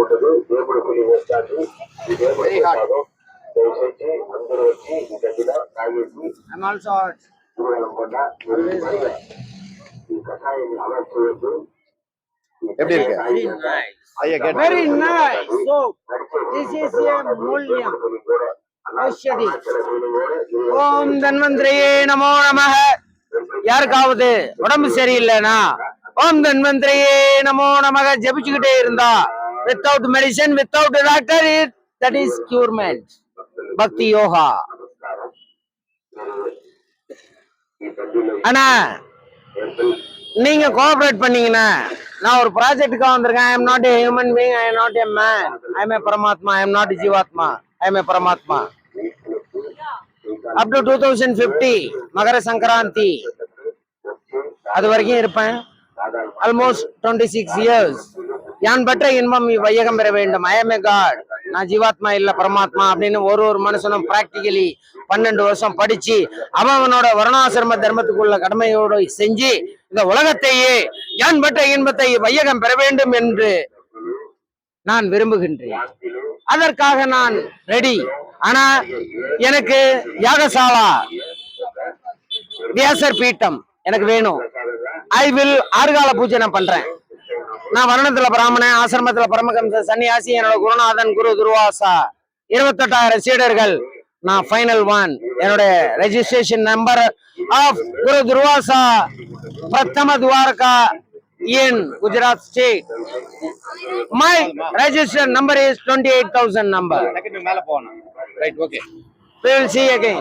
ఉంటుంది దేవుడు కొన్ని వేస్తాడు ఈ దేవుడు వేస్తాడు దయచేసి అందరూ వచ్చి ఈ గడ్డిలో తాగేసి I'm also hot. చూడాలనుకుంటా ఈ కషాయాన్ని అలవాటు చేయొద్దు எப்படி இருக்கு Very nice. ஐயா கேட்டு Very nice. So, this is a Mulyam. Aushadhi ஓம் தன்வந்திரியே நமோ நமக யாருக்காவது உடம்பு சரியில்லைனா ஓம் தன்வந்திரியே நமோ நமக ஜபிச்சுக்கிட்டே இருந்தா without medicine doctor, doctor that is curement. பக்தி யோகா அண்ணா நீங்க கோஆபரேட் பண்ணீங்கன்னா நான் ஒரு ப்ராஜெக்ட்டுக்காக வந்திருக்கேன். I am not a human being I am not a man I am a பரமாத்மா ஐ எம் நாட் ஜீவாத்மா ஐ எம் ஏ பரமாத்மா up to two thousand fifty Makar Sankranti அது வரைக்கும் இருப்பேன். ஆல்மோஸ்ட் டுவெண்ட்டி சிக்ஸ் இயர்ஸ் யான் பெற்ற இன்பம் வையகம் பெற வேண்டும். ஐஎம்ஏ காட் நான் ஜீவாத்மா இல்லை பரமாத்மா அப்படின்னு ஒரு ஒரு மனுஷனும் பிராக்டிகலி பன்னெண்டு வருஷம் படிச்சு அவனோட வருணாசிரம தர்மத்துக்குள்ள கடமையோடு செஞ்சு இந்த உலகத்தையே யான் பெற்ற இன்பத்தை வையகம் பெற வேண்டும் என்று நான் விரும்புகின்றேன். அதற்காக நான் ரெடி ஆனா எனக்கு யாகசாலா வியாசர் பீட்டம் எனக்கு வேணும். ஐ வில் ஆறுகால பூஜை நான் பண்றேன். நான் வர்ணத்துல பிராமணன் ஆசிரமத்துல பரமகம்ச சன்னியாசி என்னோட குருநாதன் குரு துர்வாசா. இருபத்தெட்டாயிரம் சீடர்கள். நான் ஃபைனல் ஒன் என்னோட registration number of Guru Durvasa. பிரதம Dwarka in Gujarat state my register number is twenty eight thousand number second மேல போகணும். Right okay we will see again.